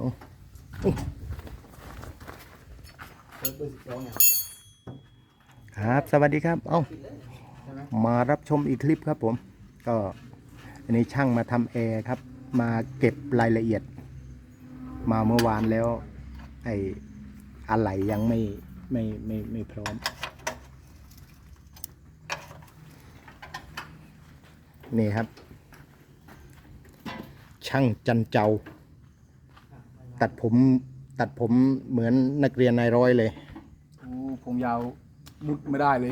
เอร์เบอร์สิบสองเนี่ยครับ สวัสดีครับ เอ้ามมารับชมอีกคลิปครับผม ก็อันนี้ช่างมาทำแอร์ครับ มาเก็บรายละเอียด มาเมื่อวานแล้ว ไอ้อะไหล่ยังไม่ไม่ไม่ไม่พร้อม นี่ครับ ช่างจันเจ้า ตัดผมตัดผมเหมือนนักเรียนนายร้อยเลย โอ้ผมยาวมุดไม่ได้เลย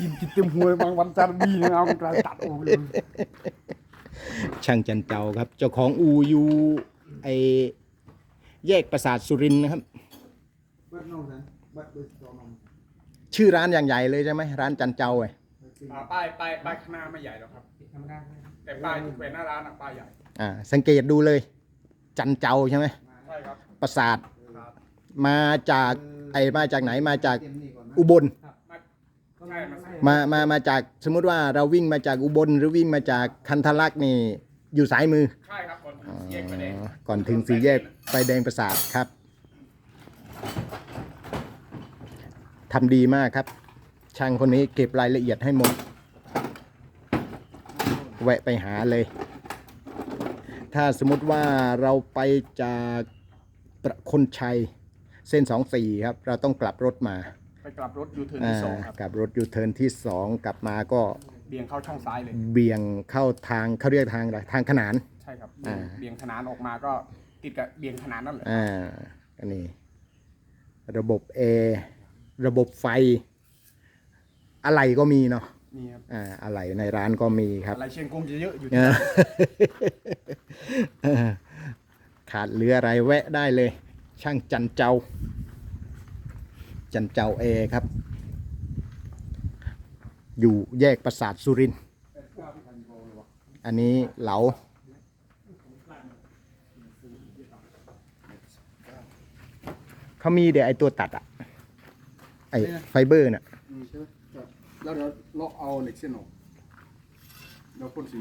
ยินกินเต็มหัวบางวันจันทร์บีนะเอากลายตัดออกเลยช่างจันเจ้าครับ เจ้าของอูอยู่ไอแยกประสาทสุรินทร์นะครับเบิร์ดน้องสันเบิร์ดเบอร์สิบสองน้องชื่อร้านอย่างใหญ่เลยใช่ไหมร้านจันเจ้าไงอ่าป้ายป้ายป้ายข้างหน้าไม่ใหญ่หรอกครับ ธรรมดาใช่ไหมแต่ป้ายที่แขวนหน้าร้านอะป้ายใหญ่ อ่า สังเกตดูเลย จันเจ้าใช่ไหมใช่ ครับประสาทครับมาจากไอมาจากไหนมาจากเตรียมนี่ก่อนนะอุบลมาใช่มาใช่มามามาจากสมมุติว่าเราวิ่งมาจากอุบลหรือวิ่งมาจากคันทะลักนี่อยู่ซ้ายมือใช่ครับก่อนอ๋อแยกไฟแดงก่อนถึงสี่แยกไฟแดงประสาทครับทำดีมากครับ ช่างคนนี้เก็บรายละเอียดให้หมด แวะไปหาเลย ถ้าสมมติว่าเราไปจาก ประคนชัยเส้นสองสี่ครับ เราต้องกลับรถมาไปกลับรถยูเทิร์นอ่าที่สองครับ กลับรถยูเทิร์นที่สองกลับมาก็เบี่ยงเข้าช่องซ้ายเลย เบี่ยงเข้าทางเขาเรียกทางอะไรทางขนาน ใช่ครับ อ่า เบี่ยงขนานออกมาก็ติดกับเบี่ยงขนานนั่นแหละอ่าอันนี้ ระบบแอร์ระบบไฟ อะไรก็มีเนาะนี่ครับอ่าอะไรในร้านก็มีครับอะไรเชียงกงจะเยอะอยู่เอที่อเออ ขาดเหลืออะไรแวะได้เลย ช่างจันเจ้า จันเจ้าแอร์ครับ อยู่แยกประสาทสุรินทร์อันนี้เหลาเขามีเดี๋ยวไอตัวตัดอะไอไฟเบอร์น่ะอืมใช่ไหมครับแล้วเดี๋ยวเลาะเอาเหล็กเส้นออกเดี๋ยวพ่นสี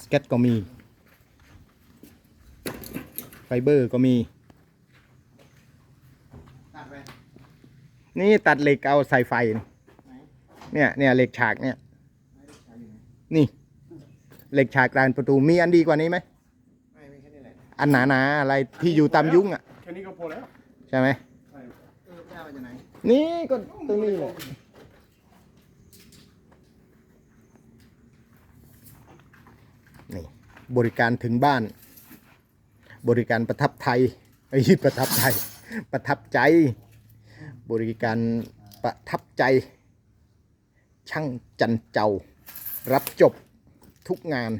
สเก็ตก็มี ไฟเบอร์ก็มีตัดไปนี่ตัดเหล็กเอาใส่ไฟนี่เนี่ยเนี่ยเหล็กฉากเนี่ยนี่เหล็กฉากกลางประตูมีอันดีกว่านี้ไหมไม่ไม่แค่นี้แหละอันหนาๆอะไรที่อยู่ตามยุ้งอะแค่นี้ก็พอแล้วใช่ไหมใช่เออได้มาจากไหนนี่ก็ตรงนี้แหละนี่บริการถึงบ้าน บริการประทับไทยไอ้ยประทับไทย ประทับใจ บริการประทับใจ ช่างจันเจ้า รับจบทุกงาน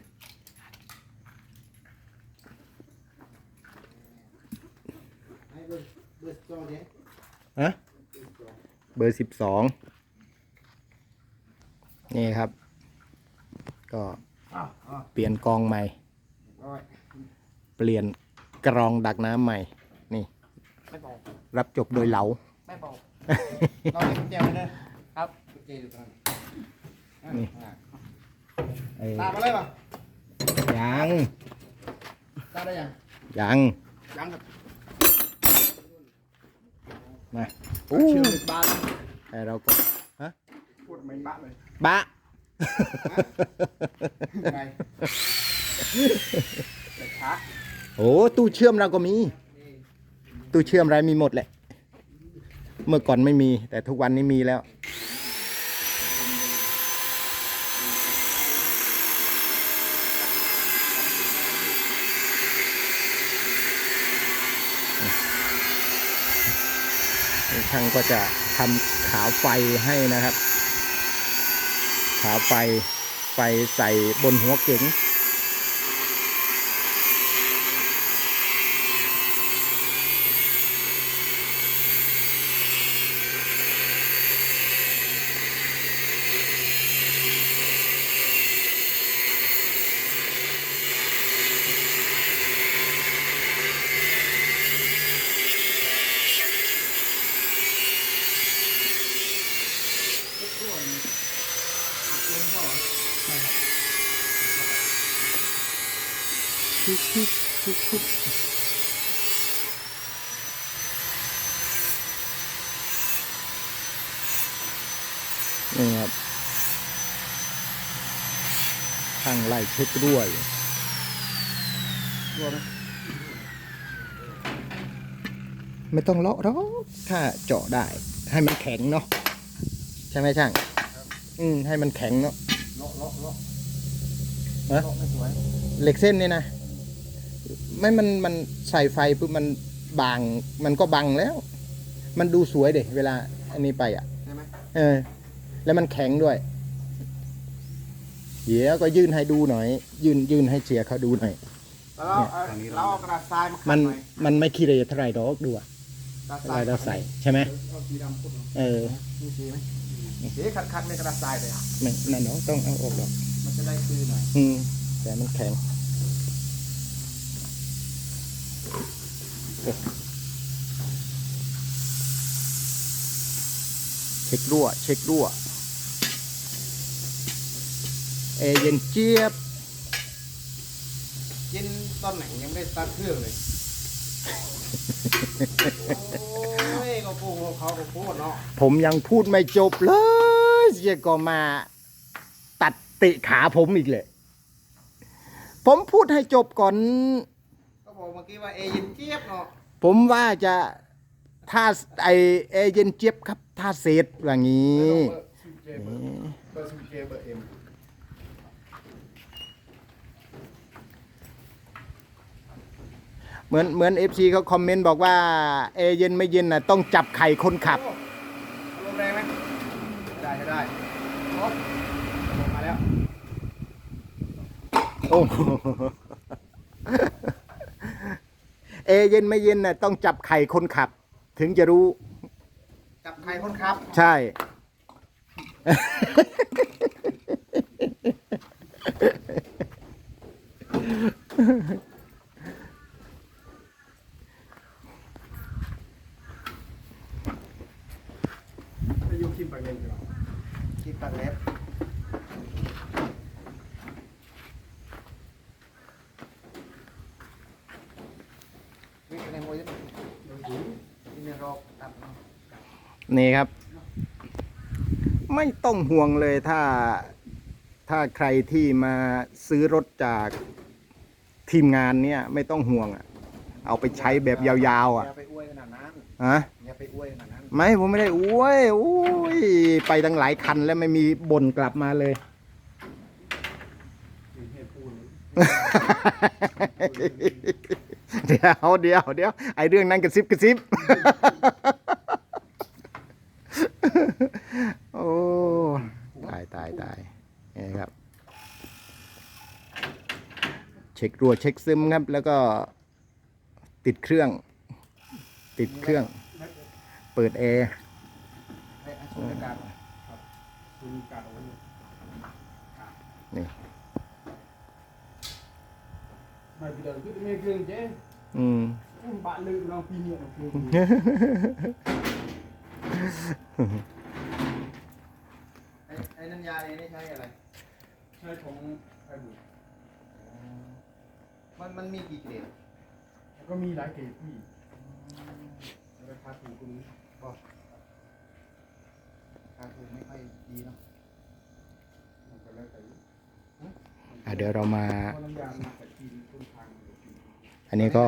ไอ้เบอร์เบอร์สิบสองเนี่ยฮะ เบอร์สิบสอง นี่ครับ ก็อ้าวอ้าวเปลี่ยนกองใหม่ร้อยเปลี่ยน กรองดักน้ำใหม่ นี่ ไม่บอกรับจบโดยเหลา ไม่บอกเราเก็บกุญแจไว้เลยครับกุญแจอยู่ตรงนั้นอะนี่ อะเอ้ยตามมาเลยป่ะยังตามได้ยังยังยังครับมาอู้เชื่อมบ้านไอเราก็ฮะพูดไม่บะเลยบะ ไงแต่ช้า โอ้ตู้เชื่อมเราก็มี ตู้เชื่อมอะไรมีหมดแหละ เมื่อก่อนไม่มี แต่ทุกวันนี้มีแล้ว ช่างก็จะทำขาไฟให้นะครับ ขาไฟไฟใส่บนหัวเก๋ง นี่ครับทางไล่เช็คด้วยรั่วไหมไม่ต้องเลาะหรอกถ้าเจาะได้ ให้มันแข็งเนาะใช่ไหมช่าง อืมให้มันแข็งเนาะเลาะเลาะเลาะเลนะไม่สวยเหล็กเส้นนี่นะ ไม่มันมันใส่ไฟปุ๊บมันบาง มันก็บังแล้ว มันดูสวยเด็เวลา อันนี้ไปอะใช่ไหมเออ แล้วมันแข็งด้วย เดี๋ยวก็ยื่นให้ดูหน่อย ยื่นยื่นให้เสียเขาดูหน่อย แล้วเราเอาเราเอากระดาษทรายมาขัมัดนหน่อยมันไม่ขี้เรเท่าไหรดอกดูอะกระดาษเวทรายลาเราใส่ใช่ไหมเอาสีดำพุดเออมีสีไหมเดี๋ยวขัดขัดในกระดาษทรายเลย ไม่นั่นเนาะต้องเอาออกหรอกมันจะได้คือหน่อย อืมแต่มันแข็งโอ้ เช็ครั่ว เช็ครั่วเอเย็นเจี๊ยบกินตอนไหนยังไม่ได้สตาร์ทเครื่องเลย โอ้ยก็พูดของเขาก็พูดเนาะผมยังพูดไม่จบเลยเสียก็มาตัดติขาผมอีกเลย ผมพูดให้จบก่อนก็ บอกเมื่อกี้ว่าเอเย็นเจี๊ยบเนาะผมว่าจะท่าไอเอเย็นเจี๊ยบครับท่าเซตอย่างนี้เบอร์ซูเจเบอร์เบอร์ซูเจเบอร์เอ็มเหมือนเหมือนเอฟซีเขาคอมเมนต์บอกว่าเอเย็นไม่เย็นน่ะต้องจับไข่คนขับ ลมแรงไหมได้ใช้ได้ครบลงมาแล้ว โอ้โห เอเย็นไม่เย็นน่ะต้องจับไข่คนขับ ถึงจะรู้ จับใครคนครับ ใช่ไปยูคิมปากเล่นใช่ไหมคิมปากเล็บวิ่งในมวยที่ใน รอกตัดเนาะนี่ครับ ไม่ต้องห่วงเลยถ้าถ้าใครที่มาซื้อรถจากทีมงานเนี่ย ไม่ต้องห่วงอะเอาไปใช้แบบยาวๆอะอย่าไปอวยขนาดนั้นฮะอย่าไปอวยขนาดนั้นไม่ผมไม่ได้อวยอุ้ยไปตั้งหลายคันแล้วไม่มีบ่นกลับมาเลย เดี๋ยวเดี๋ยวเดี๋ยวไอเรื่องนั้นกระซิบกระซิบ โอ้ตายตายตายนี่ครับ เช็ครัวเช็คซึมครับ แล้วก็ติดเครื่อง ติดเครื่อง เปิดแอร์ให้ให้สูดอากาศครับสูดอากาศเอาไว้นี่ ไม่เดินขึ้นไม่เครื่องเจ๊อืมบ้านลืมน้องปีเนี่ยน้องปีไอ้ไอ้นันยาเนี่ยนี่ใช้อะไร ใช่ของไอ้บุญมันมันมีกี่เกรดแล้วก็มีหลายเกรดพี่ราคาถูกคุณก็ราคาถูกไม่ค่อยดีเนาะมันก็แล้วแต่อะ เดี๋ยวเรามา อันนี้ก็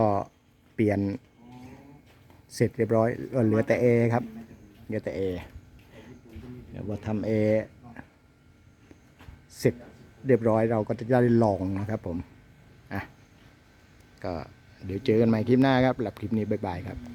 เปลี่ยนเสร็จเรียบร้อยเหลือแต่เอครับเหลือแต่เอเดี๋ยวพอทำเอเสร็จเรียบร้อยเราก็จะได้ลองนะครับผมอะก็เดี๋ยวเจอกันใหม่คลิปหน้าครับหรับคลิปนี้บ๊ายบายครับ